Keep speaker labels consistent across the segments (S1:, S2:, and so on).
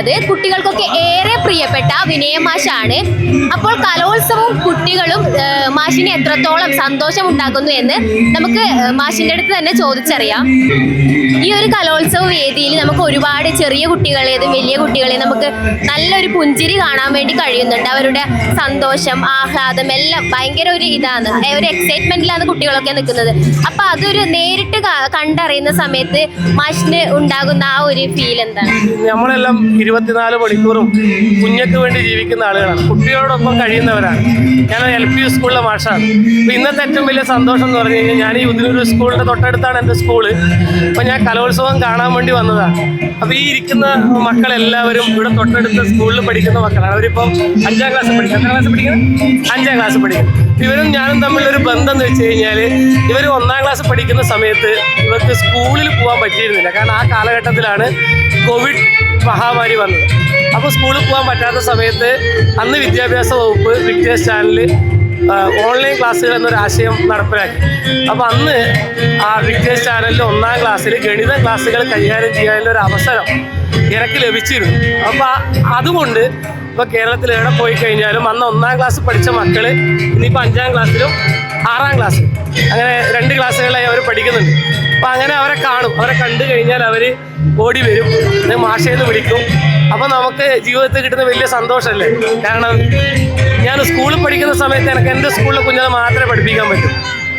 S1: എത്തിയിട്ടുള്ളത് കുട്ടികൾക്കൊക്കെ ഏറെ പ്രിയപ്പെട്ട വിനയമാഷാണ് അപ്പോൾ കലോത്സവവും കുട്ടികളും മാഷിന് എത്രത്തോളം സന്തോഷം ഉണ്ടാക്കുന്നു എന്ന് നമുക്ക് മാഷിന്റെ അടുത്ത് തന്നെ ചോദിച്ചറിയാം. ഈ ഒരു കലോത്സവ വേദിയിൽ നമുക്ക് ഒരുപാട് ചെറിയ കുട്ടികളേതും വലിയ കുട്ടികളെയും നമുക്ക് നല്ലൊരു പുഞ്ചിരി കാണാൻ വേണ്ടി കഴിയുന്നുണ്ട്. അവരുടെ സന്തോഷം ആഹ്ലാദം എല്ലാം ഭയങ്കര ഒരു ഇതാണ്. ഒരു എക്സൈറ്റ്മെന്റിലാണ് കുട്ടികളൊക്കെ നിൽക്കുന്നത്. അപ്പൊ അതൊരു നേരിട്ട് കണ്ടറിയുന്ന സമയത്ത് മാഷിന് ഉണ്ടാകുന്ന ആ ഒരു ഫീൽ എന്താണ്?
S2: നമ്മളെല്ലാം ഇരുപത്തിനാല് മണിക്കൂറും കുഞ്ഞക്ക് വേണ്ടി ജീവിക്കുന്ന ആളുകളാണ്. കുട്ടികളോടൊപ്പം കഴിയുന്നവരാണ്. ഞാൻ എൽ പി സ്കൂളിലെ മാഷാണ്. അപ്പോൾ ഇന്നത്തെ ഏറ്റവും വലിയ സന്തോഷം എന്ന് പറഞ്ഞു കഴിഞ്ഞാൽ ഞാൻ ഈ ഉദിനൂർ സ്കൂളിന്റെ തൊട്ടടുത്താണ് എന്റെ സ്കൂൾ. അപ്പോൾ ഞാൻ കലോത്സവം കാണാൻ വേണ്ടി വന്നതാണ്. അപ്പോൾ ഈ ഇരിക്കുന്ന മക്കളെല്ലാവരും ഇവിടെ തൊട്ടടുത്ത സ്കൂളിൽ പഠിക്കുന്ന മക്കളാണ്. അവരിപ്പം അഞ്ചാം ക്ലാസ് പഠിക്കുന്നത് എത്ര ക്ലാസ് പഠിക്കുന്നത് അഞ്ചാം ക്ലാസ് പഠിക്കുന്നത് ഇവരും ഞാനും തമ്മിലൊരു ബന്ധം എന്ന് വെച്ച് കഴിഞ്ഞാൽ ഇവർ ഒന്നാം ക്ലാസ് പഠിക്കുന്ന സമയത്ത് ഇവർക്ക് സ്കൂളിൽ പോകാൻ പറ്റിയിരുന്നില്ല. കാരണം ആ കാലഘട്ടത്തിലാണ് കോവിഡ് മഹാമാരി വന്നത്. അപ്പോൾ സ്കൂളിൽ പോകാൻ പറ്റാത്ത സമയത്ത് അന്ന് വിദ്യാഭ്യാസ വകുപ്പ് വിക്ടേഴ്സ് ചാനലിൽ ഓൺലൈൻ ക്ലാസ്സുകൾ എന്നൊരു ആശയം നടപ്പിലാക്കി. അപ്പോൾ അന്ന് ആ വിക്ടേഴ്സ് ചാനലിൽ ഒന്നാം ക്ലാസ്സിൽ ഗണിത ക്ലാസ്സുകൾ കൈകാര്യം ചെയ്യാനുള്ള ഒരു അവസരം എനിക്ക് ലഭിച്ചിരുന്നു. അപ്പോൾ അതുകൊണ്ട് ഇപ്പോൾ കേരളത്തിൽ എവിടെ പോയി കഴിഞ്ഞാലും അന്ന് ഒന്നാം ക്ലാസ് പഠിച്ച മക്കൾ ഇനിയിപ്പോൾ അഞ്ചാം ക്ലാസ്സിലും ആറാം ക്ലാസ്സിലും അങ്ങനെ രണ്ട് ക്ലാസ്സുകളിലായി അവർ പഠിക്കുന്നുണ്ട്. അപ്പോൾ അങ്ങനെ അവരെ കാണും. അവരെ കണ്ടു കഴിഞ്ഞാൽ അവർ ഓടി വരും. മാഷേന്ന് വിളിക്കും. അപ്പോൾ നമുക്ക് ജീവിതത്തിൽ കിട്ടുന്ന വലിയ സന്തോഷമല്ലേ കാരണം ഞാൻ സ്കൂളിൽ പഠിക്കുന്ന സമയത്ത് എനിക്ക് എന്റെ സ്കൂളിലെ കുഞ്ഞുങ്ങളെ മാത്രമേ പഠിപ്പിക്കാൻ പറ്റൂ.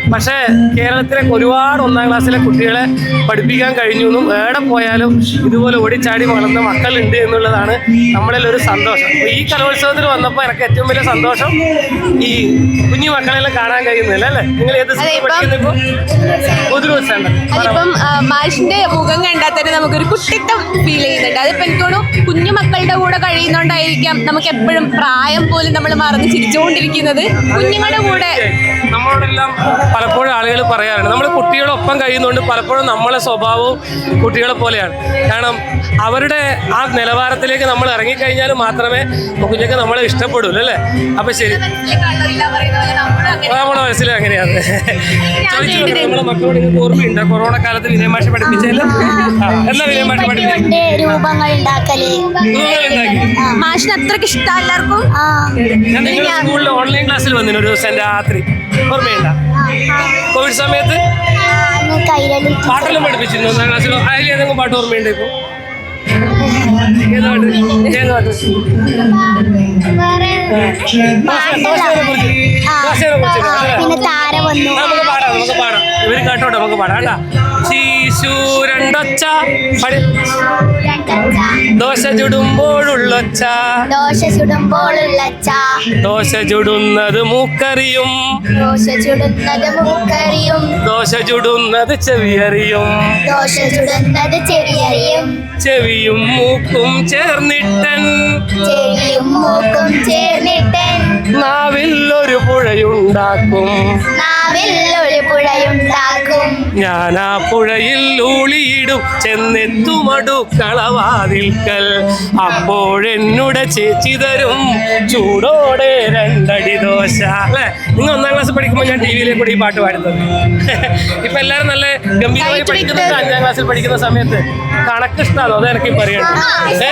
S2: പക്ഷേ കേരളത്തിലെ ഒരുപാട് ഒന്നാം ക്ലാസ്സിലെ കുട്ടികളെ പഠിപ്പിക്കാൻ കഴിഞ്ഞു എന്നും എവിടെ പോയാലും ഇതുപോലെ ഓടിച്ചാടി വളർന്ന മക്കളുണ്ട് എന്നുള്ളതാണ് നമ്മളിൽ ഒരു സന്തോഷം. ഈ കലോത്സവത്തിൽ വന്നപ്പോൾ എനിക്ക് ഏറ്റവും വലിയ സന്തോഷം ഈ കുഞ്ഞു മക്കളെല്ലാം കാണാൻ കഴിയുന്നില്ല അല്ലേ? നിങ്ങൾ ഏത് സ്കൂളിൽ പഠിക്കുന്നു ഇപ്പോൾ
S3: മാഷിന്റെ മുഖം കണ്ടാൽ തന്നെ നമുക്കൊരു കുട്ടിത്തം ഫീൽ ചെയ്യുന്നുണ്ട്. അതിപ്പോ എനിക്ക് തോന്നുന്നു കുഞ്ഞു മക്കളുടെ കൂടെ കഴിയുന്നോണ്ടായിരിക്കാം നമുക്ക് എപ്പോഴും പ്രായം പോലും നമ്മൾ മറന്ന് ചിരിച്ചുകൊണ്ടിരിക്കുന്നത്. കുഞ്ഞുങ്ങളുടെ കൂടെ.
S2: നമ്മളോടെല്ലാം പലപ്പോഴും ആളുകൾ പറയാറുണ്ട്. നമ്മൾ കുട്ടികളൊപ്പം കഴിയുന്നതുകൊണ്ട് പലപ്പോഴും നമ്മളെ സ്വഭാവവും കുട്ടികളെ പോലെയാണ്. കാരണം അവരുടെ ആ നിലവാരത്തിലേക്ക് നമ്മൾ ഇറങ്ങിക്കഴിഞ്ഞാൽ മാത്രമേ കുഞ്ഞൊക്കെ നമ്മളെ ഇഷ്ടപ്പെടുള്ളൂ അല്ലേ? അപ്പം ശരി. നമ്മുടെ മനസ്സിൽ അങ്ങനെയാണ്. ചോദിച്ചു നമ്മളെ മക്കളോട് ഓർമ്മയുണ്ട്? കൊറോണ കാലത്ത് വിനയമാഷ പഠിപ്പിച്ചാലും? എന്നാ വിനയമാഷ പഠിപ്പിച്ചത്
S4: കൊണ്ട് രൂപങ്ങൾ ഉണ്ടാക്കൽ.
S2: ഉണ്ടാക്കി
S3: മാഷിന് അത്രയ്ക്ക് ഇഷ്ടം എല്ലാവർക്കും?
S2: ഞാൻ നിങ്ങളുടെ സ്കൂളിൽ ഓൺലൈൻ ക്ലാസ്സിൽ വന്നിന് ഒരു ദിവസം രാത്രി. ഓർമ്മയുണ്ട? കോവിഡ് സമയത്ത്?
S4: കൈരളി
S2: പാട്ടെല്ലാം പഠിപ്പിച്ചിരുന്നു ഒന്നാം ക്ലാസ്സിൽ അതിൽ ഏതെങ്കിലും പാട്ട് ഓർമ്മയുണ്ട് ഇപ്പോൾ
S4: പിന്നെ താര വന്നു.
S2: നമുക്ക് പാടാം നമുക്ക് പാടാം. ഇവർ കേട്ടോട്ടെ നമുക്ക് പാടാം. കേട്ടാ? ശിശു രണ്ടൊച്ച. ദോശ ചുടുമ്പോഴുള്ളൊച്ച.
S4: ദോശ ചുടുമ്പോഴുള്ള ചാ
S2: ദോശ ചുടുന്നത് മൂക്കറിയും.
S4: ദോശ ചുടുന്നത് മൂക്കറിയും.
S2: ദോശ ചുടുന്നത് ചെവിയറിയും.
S4: ദോശ ചുടുന്നത് ചെവിയറിയും.
S2: ചെവിയും മൂക്കും ചേർന്നിട്ടൻ.
S4: ചെവിയും മൂക്കും ചേർന്നിട്ടൻ.
S2: നാവിൽ ഒരു പുഴയുണ്ടാക്കും.
S4: നാവിൽ ഒരു പുഴയുണ്ടാക്കും.
S2: ഞാൻ ആ പുഴയിൽ ഊളിയിടും ചെന്നെത്തുമടുക്കളവാതിൽക്കൽ അപ്പോഴെന്നുടെ ചേച്ചി തരും. ചൂടോടെ രണ്ടടി ദോശ. അല്ലേ? നിങ്ങൾ ഒന്നാം ക്ലാസ് പഠിക്കുമ്പോൾ ഞാൻ ടി വിയിലെ കൂടി ഈ പാട്ട് പാടുന്നത്. ഇപ്പൊ എല്ലാവരും നല്ല ഗംഭീരമായി പഠിക്കുന്നുണ്ട് അഞ്ചാം ക്ലാസ്സിൽ പഠിക്കുന്ന സമയത്ത്. കണക്ക് ഇഷ്ടമാണോ അത് എനിക്ക് പറയണം ഏ?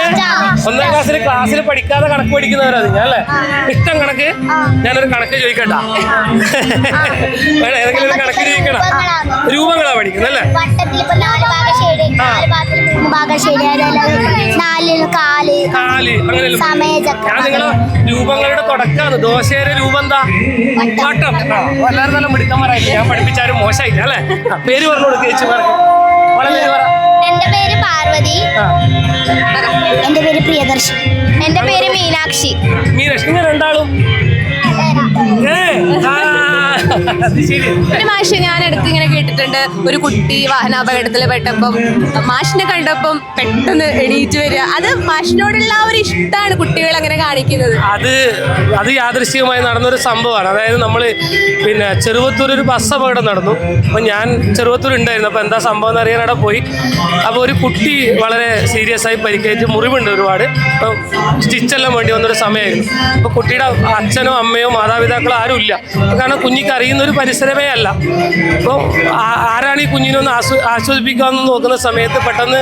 S2: ഒന്നാം ക്ലാസ്സിൽ ക്ലാസ്സിൽ പഠിക്കാതെ കണക്ക് പഠിക്കുന്നവരാ നിങ്ങൾ അല്ലേ? ഇഷ്ടം കണക്ക്? ഞാനൊരു കണക്ക് ചോദിക്കട്ടാ. ഏതെങ്കിലും ഒരു കണക്ക് ചോദിക്കണം. രൂപങ്ങളാ പഠിക്കുന്നത് അല്ലേ? കാൽ. അങ്ങനെ രൂപങ്ങളുടെ തുടക്കാണ് ദോശയുടെ രൂപം എന്താ? വട്ടം. എല്ലാവരും നല്ല മിടുക്കന്മാരായിട്ട് ഞാൻ പഠിപ്പിച്ചാലും മോശമായില്ല അല്ലേ? പേര് പറഞ്ഞു കൊടുക്കുക ചേച്ചി പറഞ്ഞു വളരെ പറ.
S4: എന്റെ പേര് പാർവതി. എന്റെ പേര് പ്രിയദർശൻ എന്റെ പേര് മീനാക്ഷി.
S2: മീനാക്ഷി ഇങ്ങനെ രണ്ടാളും അത്
S3: മാഷെ ഞാൻ അടുത്ത് ഇങ്ങനെ കേട്ടിട്ടുണ്ട്. ഒരു കുട്ടി വാഹനാപകടത്തിൽ പെട്ടപ്പം മാഷിനെ കണ്ടപ്പം പെട്ടെന്ന് എണീറ്റ് വരിക. അത് മാഷിനോടുള്ള ആ ഒരു ഇഷ്ടമാണ് കുട്ടികൾ അങ്ങനെ കാണിക്കുന്നത്.
S2: അത് അത് യാദൃശ്ചികമായി നടന്നൊരു സംഭവമാണ്. അതായത് നമ്മൾ പിന്നെ ചെറുവത്തൂർ ഒരു ബസ് അപകടം നടന്നു. അപ്പോൾ ഞാൻ ചെറുവത്തൂർ ഉണ്ടായിരുന്നു. അപ്പോൾ എന്താ സംഭവം എന്ന് അറിയാൻ അവിടെ പോയി. അപ്പോൾ ഒരു കുട്ടി വളരെ സീരിയസ് ആയി പരിക്കേറ്റ് മുറിവുണ്ട് ഒരുപാട്. അപ്പോൾ സ്റ്റിച്ചെല്ലാം വേണ്ടി വന്നൊരു സമയമായിരുന്നു. അപ്പോൾ കുട്ടിയുടെ അച്ഛനോ അമ്മയോ മാതാപിതാക്കളോ ആരും ഇല്ല കാരണം കുഞ്ഞിക്ക് അറിയുന്ന ഒരു പരിസരമേ അല്ല. അപ്പോൾ ആരാണ് ഈ കുഞ്ഞിനൊന്ന് ആസ്വ ആസ്വദിപ്പിക്കാമെന്ന് നോക്കുന്ന സമയത്ത് പെട്ടെന്ന്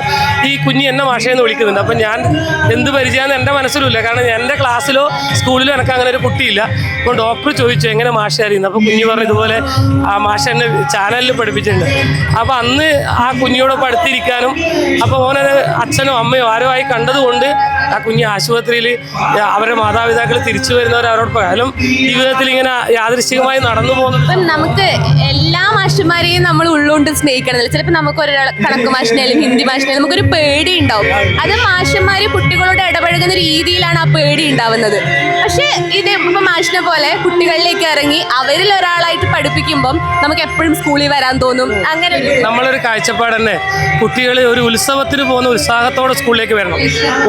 S2: ഈ കുഞ്ഞ് എന്നെ മാഷയെന്ന് വിളിക്കുന്നുണ്ട്. അപ്പം ഞാൻ എന്ത് പരിചയമെന്ന് എന്റെ മനസ്സിലുമില്ല. കാരണം എന്റെ ക്ലാസ്സിലോ സ്കൂളിലോ എനിക്ക് അങ്ങനെ ഒരു കുട്ടിയില്ല. അപ്പോൾ ഡോക്ടർ ചോദിച്ചു എങ്ങനെ മാഷ അറിയുന്നത് അപ്പോൾ കുഞ്ഞ് പറഞ്ഞു ഇതുപോലെ ആ മാഷ എന്നെ ചാനലിൽ പഠിപ്പിച്ചിട്ടുണ്ട്. അപ്പോൾ അന്ന് ആ കുഞ്ഞിയോടൊപ്പം അടുത്തിരിക്കാനും അപ്പോൾ ഓനത് അച്ഛനോ അമ്മയോ ആരോ ആയി കണ്ടതുകൊണ്ട് ആ കുഞ്ഞ് ആശുപത്രിയിൽ അവരുടെ മാതാപിതാക്കൾ തിരിച്ചു വരുന്നവർ അവരോട് ജീവിതത്തിൽ ഇങ്ങനെ യാദൃശ്ചികമായി നടന്നു പോകുന്നത്.
S3: നമുക്ക് എല്ലാ മാഷന്മാരെയും നമ്മൾ ഉള്ളുകൊണ്ട് സ്നേഹിക്കണമെന്നില്ല ചിലപ്പോൾ നമുക്ക് ഒരാൾ കണക്ക് മാഷിനായാലും ഹിന്ദി മാഷിനായാലും നമുക്കൊരു പേടി ഉണ്ടാവും. അത് മാഷന്മാർ കുട്ടികളോട് ഇടപഴകുന്ന രീതിയിലാണ് ആ പേടി ഉണ്ടാവുന്നത്. പക്ഷേ ഇത് ഇപ്പം മാഷിനെ പോലെ കുട്ടികളിലേക്ക് ഇറങ്ങി അവരിൽ ഒരാളായിട്ട് പഠിപ്പിക്കുമ്പം നമുക്ക് എപ്പോഴും സ്കൂളിൽ വരാൻ തോന്നും. അങ്ങനെ
S2: നമ്മളൊരു കാഴ്ചപ്പാട് തന്നെ. കുട്ടികൾ ഒരു ഉത്സവത്തിന് പോകുന്ന ഉത്സാഹത്തോടെ സ്കൂളിലേക്ക് വരണം.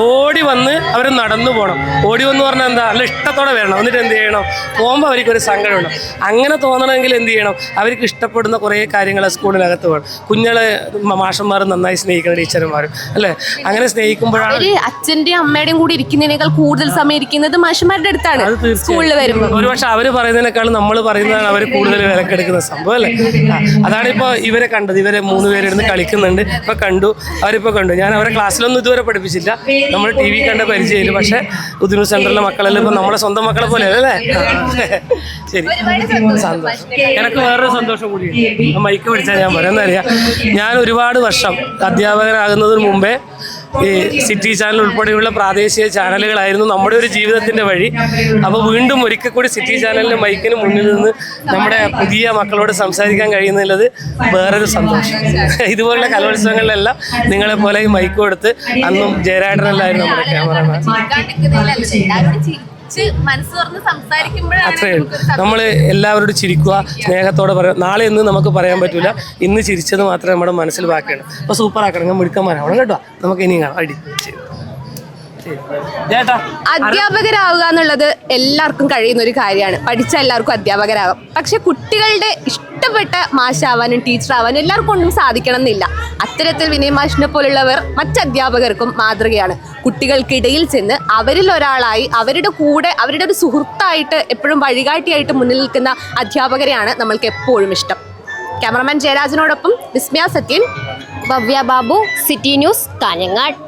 S2: ഓടി വന്ന് അവർ നടന്നു പോകണം ഓടി വന്ന് പറഞ്ഞാൽ എന്താ? നല്ല ഇഷ്ടത്തോടെ വരണം. എന്നിട്ട് എന്ത് ചെയ്യണം? പോകുമ്പോൾ അവർക്ക് ഒരു സങ്കടമുണ്ട്. അങ്ങനെ തോന്നണമെങ്കിൽ എന്ത് ചെയ്യണം? അവർക്ക് ഇഷ്ടപ്പെടുന്ന കുറേ കാര്യങ്ങൾ സ്കൂളിനകത്ത് വേണം. കുഞ്ഞുങ്ങളെ മാഷന്മാർ നന്നായി സ്നേഹിക്കുന്ന ടീച്ചർമാരും അല്ലേ? അങ്ങനെ സ്നേഹിക്കുമ്പോഴാണ്
S3: അച്ഛന്റെയും അമ്മയുടെയും കൂടി ഇരിക്കുന്നതിനേക്കാൾ കൂടുതൽ സമയം ഇരിക്കുന്നത് മാഷന്മാരുടെ അടുത്താണ് സ്കൂളിൽ വരുമ്പോൾ
S2: ഒരുപക്ഷെ അവർ പറയുന്നതിനേക്കാളും നമ്മൾ പറയുന്നതാണ് അവർ കൂടുതൽ വിലക്കെടുക്കുന്ന സംഭവം അല്ലേ? അതാണ് അതാണിപ്പോൾ ഇവരെ കണ്ടത്. ഇവരെ മൂന്ന് പേരിരുന്ന് കളിക്കുന്നുണ്ട്. ഇപ്പൊ കണ്ടു. അവരിപ്പോൾ കണ്ടു. ഞാൻ അവരെ ക്ലാസ്സിലൊന്നും ഇതുവരെ പഠിപ്പിച്ചില്ല. നമ്മൾ ടി വി കണ്ട പരിചയമില്ല. പക്ഷേ ഉദിനൂർ സെന്ററിലെ മക്കളെല്ലാം ഇപ്പൊ നമ്മുടെ സ്വന്തം മക്കളെ പോലെ അല്ലേ ശരി. സന്തോഷം. എനിക്ക് വേറൊരു സന്തോഷം കൂടിയുണ്ട് മൈക്ക് പഠിച്ചാൽ ഞാൻ പറയാം അറിയാം. ഞാൻ ഒരുപാട് വർഷം അധ്യാപകനാകുന്നതിന് മുമ്പേ ഈ സിറ്റി ചാനൽ ഉൾപ്പെടെയുള്ള പ്രാദേശിക ചാനലുകളായിരുന്നു നമ്മുടെ ഒരു ജീവിതത്തിന്റെ വഴി. അപ്പോൾ വീണ്ടും ഒരിക്കൽ കൂടി സിറ്റി ചാനലിന്റെ മൈക്കിന് മുന്നിൽ നിന്ന് നമ്മുടെ പുതിയ മക്കളോട് സംസാരിക്കാൻ കഴിയുന്നുള്ളത് വേറൊരു സന്തോഷം. ഇതുപോലുള്ള കലോത്സവങ്ങളിലെല്ലാം നിങ്ങളെ പോലെ ഈ മൈക്ക് കൊടുത്ത് അന്നും ജയരാടനല്ലായിരുന്നു നമ്മുടെ ക്യാമറമാൻ.
S3: മനസ്സ് തുറന്ന് സംസാരിക്കുമ്പോഴാണ്
S2: നമ്മൾ എല്ലാവരോടും ചിരിക്കുക സ്നേഹത്തോടെ പറയാം നാളെ എന്ന് നമുക്ക് പറയാൻ പറ്റില്ല ഇന്ന് ചിരിച്ചത് മാത്രമേ നമ്മുടെ മനസ്സിൽ ബാക്കിയാണ് അപ്പോൾ സൂപ്പർ ആക്കണം. ഞാൻ മിടുക്കന്മാരാവണം കേട്ടോ. നമുക്ക് ഇനിയും കാണാം. അടി. ശരി. ശരി. ചേട്ടാ
S3: അധ്യാപകരാവുക എന്നുള്ളത് എല്ലാവർക്കും കഴിയുന്ന ഒരു കാര്യമാണ്. പഠിച്ച എല്ലാവർക്കും അധ്യാപകരാകാം പക്ഷെ കുട്ടികളുടെ ഇഷ്ടപ്പെട്ട മാഷാവാനും ടീച്ചറാവാനും എല്ലാവർക്കും ഒന്നും സാധിക്കണം എന്നില്ല അത്തരത്തിൽ വിനയ മാഷിനെ പോലുള്ളവർ മറ്റധ്യാപകർക്കും മാതൃകയാണ്. കുട്ടികൾക്കിടയിൽ ചെന്ന് അവരിൽ ഒരാളായി അവരുടെ കൂടെ അവരുടെ ഒരു സുഹൃത്തായിട്ട് എപ്പോഴും വഴികാട്ടിയായിട്ട് മുന്നിൽ നിൽക്കുന്ന അധ്യാപകരെയാണ് നമ്മൾക്ക് എപ്പോഴും ഇഷ്ടം. ക്യാമറമാൻ ജയരാജനോടൊപ്പം Vismaya Sathyan.
S1: Bhavya Babu city news Kanhangad.